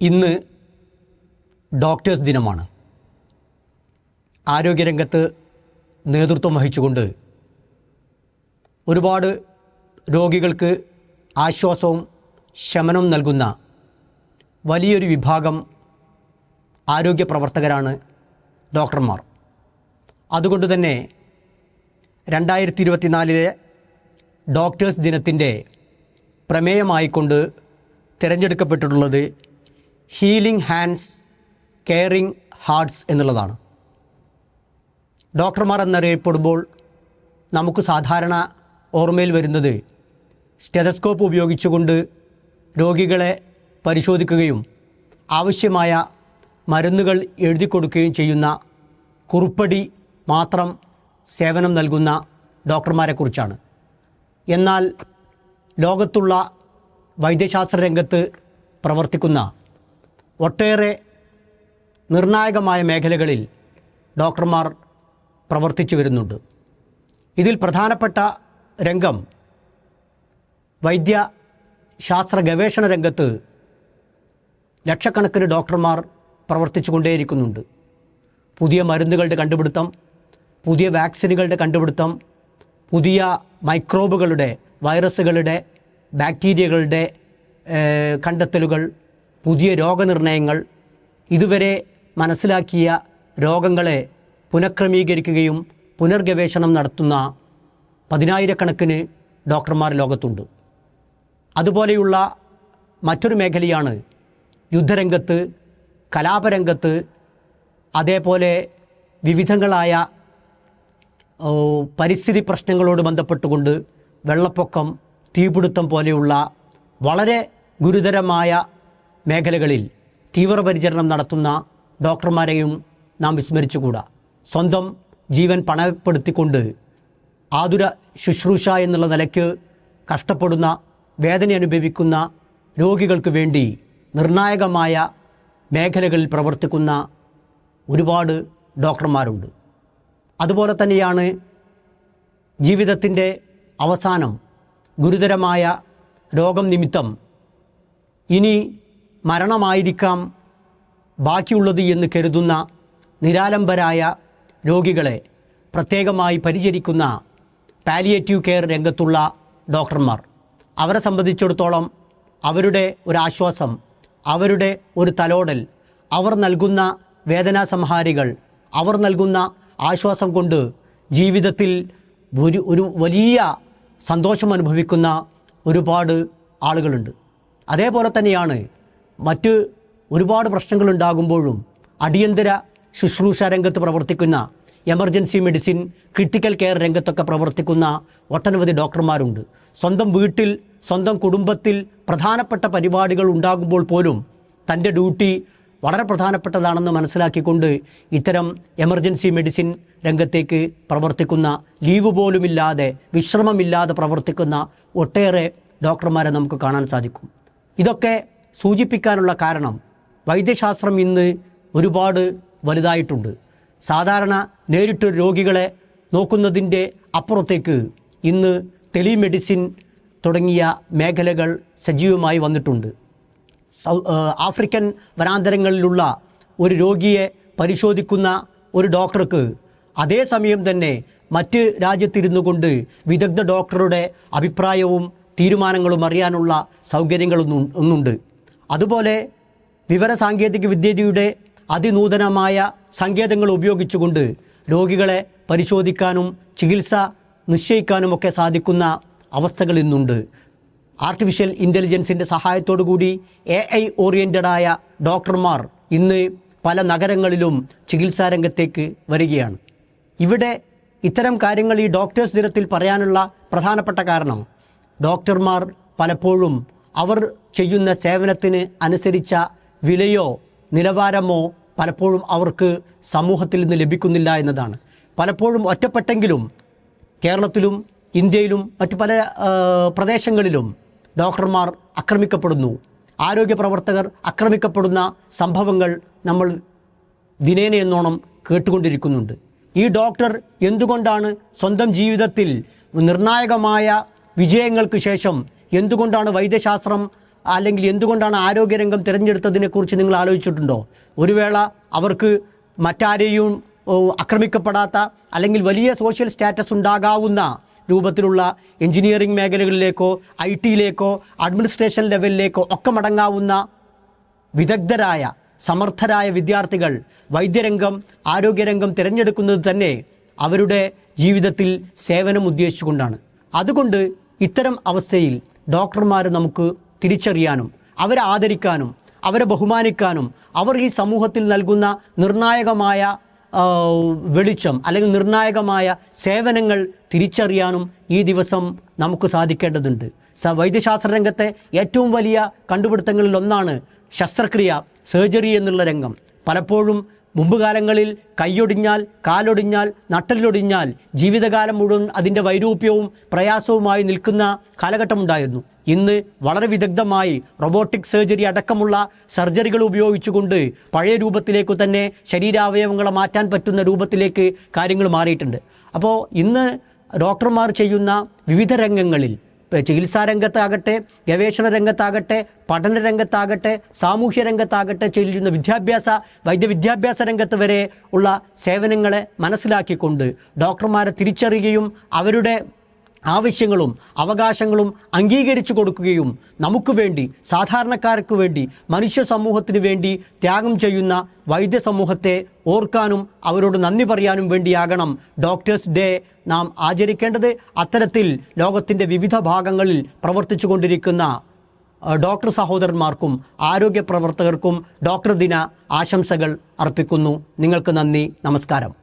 ഇന്ന് ഡോക്ടേഴ്സ് ദിനമാണ്. ആരോഗ്യരംഗത്ത് നേതൃത്വം വഹിച്ചുകൊണ്ട് ഒരുപാട് രോഗികൾക്ക് ആശ്വാസവും ശമനവും നൽകുന്ന വലിയൊരു വിഭാഗം ആരോഗ്യ പ്രവർത്തകരാണ് ഡോക്ടർമാർ. അതുകൊണ്ട് തന്നെ രണ്ടായിരത്തി ഇരുപത്തിനാലിലെ ഡോക്ടേഴ്സ് ദിനത്തിന്റെ പ്രമേയമായിക്കൊണ്ട് തിരഞ്ഞെടുക്കപ്പെട്ടിട്ടുള്ളത് ഹീലിംഗ് ഹാൻഡ്സ് കെയറിംഗ് ഹാർട്ട്സ് എന്നുള്ളതാണ്. ഡോക്ടർമാർ എന്നറിയപ്പെടുമ്പോൾ നമുക്ക് സാധാരണ ഓർമ്മയിൽ വരുന്നത് സ്റ്റെതസ്കോപ്പ് ഉപയോഗിച്ചുകൊണ്ട് രോഗികളെ പരിശോധിക്കുകയും ആവശ്യമായ മരുന്നുകൾ എഴുതി കൊടുക്കുകയും ചെയ്യുന്ന കുറുപ്പടി മാത്രം സേവനം നൽകുന്ന ഡോക്ടർമാരെക്കുറിച്ചാണ്. എന്നാൽ ലോകത്തുള്ള വൈദ്യശാസ്ത്ര രംഗത്ത് പ്രവർത്തിക്കുന്ന ഒട്ടേറെ നിർണായകമായ മേഖലകളിൽ ഡോക്ടർമാർ പ്രവർത്തിച്ചു വരുന്നുണ്ട്. ഇതിൽ പ്രധാനപ്പെട്ട രംഗം വൈദ്യ ശാസ്ത്ര ഗവേഷണ രംഗത്ത് ലക്ഷക്കണക്കിന് ഡോക്ടർമാർ പ്രവർത്തിച്ചു കൊണ്ടേയിരിക്കുന്നുണ്ട് പുതിയ മരുന്നുകളുടെ കണ്ടുപിടുത്തം പുതിയ വാക്സിനുകളുടെ കണ്ടുപിടുത്തം പുതിയ മൈക്രോബുകളുടെ വൈറസുകളുടെ ബാക്ടീരിയകളുടെ കണ്ടെത്തലുകൾ പുതിയ രോഗനിർണയങ്ങൾ ഇതുവരെ മനസ്സിലാക്കിയ രോഗങ്ങളെ പുനഃക്രമീകരിക്കുകയും പുനർഗവേഷണം നടത്തുന്ന പതിനായിരക്കണക്കിന് ഡോക്ടർമാർ ലോകത്തുണ്ട്. അതുപോലെയുള്ള മറ്റൊരു മേഖലയാണ് യുദ്ധരംഗത്ത് കലാപരംഗത്ത് അതേപോലെ വിവിധങ്ങളായ പരിസ്ഥിതി പ്രശ്നങ്ങളോട് ബന്ധപ്പെട്ടുകൊണ്ട് വെള്ളപ്പൊക്കം തീപിടുത്തം പോലെയുള്ള വളരെ ഗുരുതരമായ മേഖലകളിൽ തീവ്രപരിചരണം നടത്തുന്ന ഡോക്ടർമാരെയും നാം വിസ്മരിച്ചുകൂടാ. സ്വന്തം ജീവൻ പണപ്പെടുത്തിക്കൊണ്ട് ആതുര ശുശ്രൂഷ എന്നുള്ള നിലയ്ക്ക് കഷ്ടപ്പെടുന്ന വേദന അനുഭവിക്കുന്ന രോഗികൾക്ക് വേണ്ടി നിർണായകമായ മേഖലകളിൽ പ്രവർത്തിക്കുന്ന ഒരുപാട് ഡോക്ടർമാരുണ്ട്. അതുപോലെ തന്നെയാണ് ജീവിതത്തിന്റെ അവസാനം ഗുരുതരമായ രോഗം നിമിത്തം ഇനി മരണമായിരിക്കാം ബാക്കിയുള്ളത് എന്ന് കരുതുന്ന നിരാലംബരായ രോഗികളെ പ്രത്യേകമായി പരിചരിക്കുന്ന പാലിയേറ്റീവ് കെയർ രംഗത്തുള്ള ഡോക്ടർമാർ. അവരെ സംബന്ധിച്ചിടത്തോളം അവരുടെ ഒരു ആശ്വാസം അവരുടെ ഒരു തലോടൽ അവർ നൽകുന്ന വേദനാ സംഹാരികൾ അവർ നൽകുന്ന ആശ്വാസം കൊണ്ട് ജീവിതത്തിൽ ഒരു ഒരു വലിയ സന്തോഷം അനുഭവിക്കുന്ന ഒരുപാട് ആളുകളുണ്ട്. അതേപോലെ തന്നെയാണ് മറ്റ് ഒരുപാട് പ്രശ്നങ്ങളുണ്ടാകുമ്പോഴും അടിയന്തര ശുശ്രൂഷ രംഗത്ത് പ്രവർത്തിക്കുന്ന എമർജൻസി മെഡിസിൻ ക്രിട്ടിക്കൽ കെയർ രംഗത്തൊക്കെ പ്രവർത്തിക്കുന്ന ഒട്ടനവധി ഡോക്ടർമാരുണ്ട്. സ്വന്തം വീട്ടിൽ സ്വന്തം കുടുംബത്തിൽ പ്രധാനപ്പെട്ട പരിപാടികൾ ഉണ്ടാകുമ്പോൾ പോലും തന്റെ ഡ്യൂട്ടി വളരെ പ്രധാനപ്പെട്ടതാണെന്ന് മനസ്സിലാക്കിക്കൊണ്ട് ഇത്തരം എമർജൻസി മെഡിസിൻ രംഗത്തേക്ക് പ്രവർത്തിക്കുന്ന ലീവ് പോലുമില്ലാതെ വിശ്രമമില്ലാതെ പ്രവർത്തിക്കുന്ന ഒട്ടേറെ ഡോക്ടർമാരെ നമുക്ക് കാണാൻ സാധിക്കും. ഇതൊക്കെ സൂചിപ്പിക്കാനുള്ള കാരണം വൈദ്യശാസ്ത്രം ഇന്ന് ഒരുപാട് വലുതായിട്ടുണ്ട്. സാധാരണ നേരിട്ട് രോഗികളെ നോക്കുന്നതിന്റെ അപ്പുറത്തേക്ക് ഇന്ന് ടെലിമെഡിസിൻ തുടങ്ങിയ മേഖലകൾ സജീവമായി വന്നിട്ടുണ്ട്. ആഫ്രിക്കൻ വനാന്തരങ്ങളിലുള്ള ഒരു രോഗിയെ പരിശോധിക്കുന്ന ഒരു ഡോക്ടർക്ക് അതേസമയം തന്നെ മറ്റ് രാജ്യത്തിരുന്നു കൊണ്ട് വിദഗ്ധ ഡോക്ടറുടെ അഭിപ്രായവും തീരുമാനങ്ങളും അറിയാനുള്ള സൗകര്യങ്ങളൊന്നും ഒന്നുണ്ട്. അതുപോലെ വിവരസാങ്കേതിക വിദ്യയുടെ അതിനൂതനമായ സങ്കേതങ്ങൾ ഉപയോഗിച്ചുകൊണ്ട് രോഗികളെ പരിശോധിക്കാനും ചികിത്സ നിശ്ചയിക്കാനുമൊക്കെ സാധിക്കുന്ന അവസ്ഥകൾ ഇന്നുണ്ട്. ആർട്ടിഫിഷ്യൽ ഇന്റലിജൻസിന്റെ സഹായത്തോടു കൂടി എ ഐ ഓറിയന്റഡായ ഡോക്ടർമാർ ഇന്ന് പല നഗരങ്ങളിലും ചികിത്സാ രംഗത്തേക്ക് വരികയാണ്. ഇവിടെ ഇത്തരം കാര്യങ്ങൾ ഈ ഡോക്ടേഴ്സ് ദിനത്തിൽ പറയാനുള്ള പ്രധാനപ്പെട്ട കാരണം ഡോക്ടർമാർ പലപ്പോഴും അവർ ചെയ്യുന്ന സേവനത്തിന് അനുസരിച്ച വിലയോ നിലവാരമോ പലപ്പോഴും അവർക്ക് സമൂഹത്തിൽ നിന്ന് ലഭിക്കുന്നില്ല എന്നതാണ്. പലപ്പോഴും ഒറ്റപ്പെട്ടെങ്കിലും കേരളത്തിലും ഇന്ത്യയിലും മറ്റു പല പ്രദേശങ്ങളിലും ഡോക്ടർമാർ ആക്രമിക്കപ്പെടുന്നു. ആരോഗ്യ പ്രവർത്തകർ ആക്രമിക്കപ്പെടുന്ന സംഭവങ്ങൾ നമ്മൾ ദിനേന എന്നോണം കേട്ടുകൊണ്ടിരിക്കുന്നുണ്ട്. ഈ ഡോക്ടർ എന്തുകൊണ്ടാണ് സ്വന്തം ജീവിതത്തിൽ നിർണായകമായ വിജയങ്ങൾക്ക് ശേഷം എന്തുകൊണ്ടാണ് വൈദ്യശാസ്ത്രം അല്ലെങ്കിൽ എന്തുകൊണ്ടാണ് ആരോഗ്യരംഗം തിരഞ്ഞെടുത്തതിനെക്കുറിച്ച് നിങ്ങൾ ആലോചിച്ചിട്ടുണ്ടോ? ഒരു വേള അവർക്ക് മറ്റാരെയും ആക്രമിക്കപ്പെടാത്ത അല്ലെങ്കിൽ വലിയ സോഷ്യൽ സ്റ്റാറ്റസ് ഉണ്ടാകാവുന്ന രൂപത്തിലുള്ള എഞ്ചിനീയറിംഗ് മേഖലകളിലേക്കോ ഐ ടിയിലേക്കോ അഡ്മിനിസ്ട്രേഷൻ ലെവലിലേക്കോ ഒക്കെ മടങ്ങാവുന്ന വിദഗ്ധരായ സമർത്ഥരായ വിദ്യാർത്ഥികൾ വൈദ്യരംഗം ആരോഗ്യരംഗം തിരഞ്ഞെടുക്കുന്നത് തന്നെ അവരുടെ ജീവിതത്തിൽ സേവനം ഉദ്ദേശിച്ചുകൊണ്ടാണ് അതുകൊണ്ട് ഇത്തരം അവസ്ഥയിൽ ഡോക്ടർമാർ നമുക്ക് തിരിച്ചറിയാനും അവരെ ആദരിക്കാനും അവരെ ബഹുമാനിക്കാനും അവർ ഈ സമൂഹത്തിൽ നൽകുന്ന നിർണായകമായ വെളിച്ചം അല്ലെങ്കിൽ നിർണായകമായ സേവനങ്ങൾ തിരിച്ചറിയാനും ഈ ദിവസം നമുക്ക് സാധിക്കേണ്ടതുണ്ട്. വൈദ്യശാസ്ത്ര രംഗത്തെ ഏറ്റവും വലിയ കണ്ടുപിടുത്തങ്ങളിൽ ഒന്നാണ് ശസ്ത്രക്രിയ സർജറി എന്നുള്ള രംഗം. പലപ്പോഴും മുമ്പ് കാലങ്ങളിൽ കൈയൊടിഞ്ഞാൽ കാലൊടിഞ്ഞാൽ നട്ടലിലൊടിഞ്ഞാൽ ജീവിതകാലം മുഴുവൻ അതിന്റെ വൈരൂപ്യവും പ്രയാസവുമായി നിൽക്കുന്ന കാലഘട്ടമുണ്ടായിരുന്നു. ഇന്ന് വളരെ വിദഗ്ധമായി റൊബോട്ടിക് സർജറി അടക്കമുള്ള സർജറികൾ ഉപയോഗിച്ചുകൊണ്ട് പഴയ രൂപത്തിലേക്ക് തന്നെ ശരീരാവയവങ്ങളെ മാറ്റാൻ പറ്റുന്ന രൂപത്തിലേക്ക് കാര്യങ്ങൾ മാറിയിട്ടുണ്ട്. അപ്പോൾ ഇന്ന് ഡോക്ടർമാർ ചെയ്യുന്ന വിവിധ രംഗങ്ങളിൽ ചികിത്സാ രംഗത്താകട്ടെ ഗവേഷണ രംഗത്താകട്ടെ പഠന രംഗത്താകട്ടെ സാമൂഹ്യ രംഗത്താകട്ടെ ചെയ്യുന്ന വിദ്യാഭ്യാസ വൈദ്യവിദ്യാഭ്യാസ രംഗത്ത് വരെ ഉള്ള സേവനങ്ങളെ മനസ്സിലാക്കിക്കൊണ്ട് ഡോക്ടർമാരെ തിരിച്ചറിയുകയും അവരുടെ ആവശ്യങ്ങളും അവകാശങ്ങളും അംഗീകരിച്ചു കൊടുക്കുകയും നമുക്ക് വേണ്ടി സാധാരണക്കാർക്ക് വേണ്ടി മനുഷ്യ സമൂഹത്തിന് വേണ്ടി ത്യാഗം ചെയ്യുന്ന വൈദ്യ സമൂഹത്തെ ഓർക്കാനും അവരോട് നന്ദി പറയാനും വേണ്ടിയാകണം ഡോക്ടേഴ്സ് ഡേ നാം ആചരിക്കേണ്ടത് അത്തരത്തിൽ ലോകത്തിന്റെ വിവിധ ഭാഗങ്ങളിൽ പ്രവർത്തിച്ചു കൊണ്ടിരിക്കുന്ന ഡോക്ടർ സഹോദരന്മാർക്കും ആരോഗ്യ പ്രവർത്തകർക്കും ഡോക്ടർ ദിന ആശംസകൾ അർപ്പിക്കുന്നു. നിങ്ങൾക്ക് നന്ദി. നമസ്കാരം.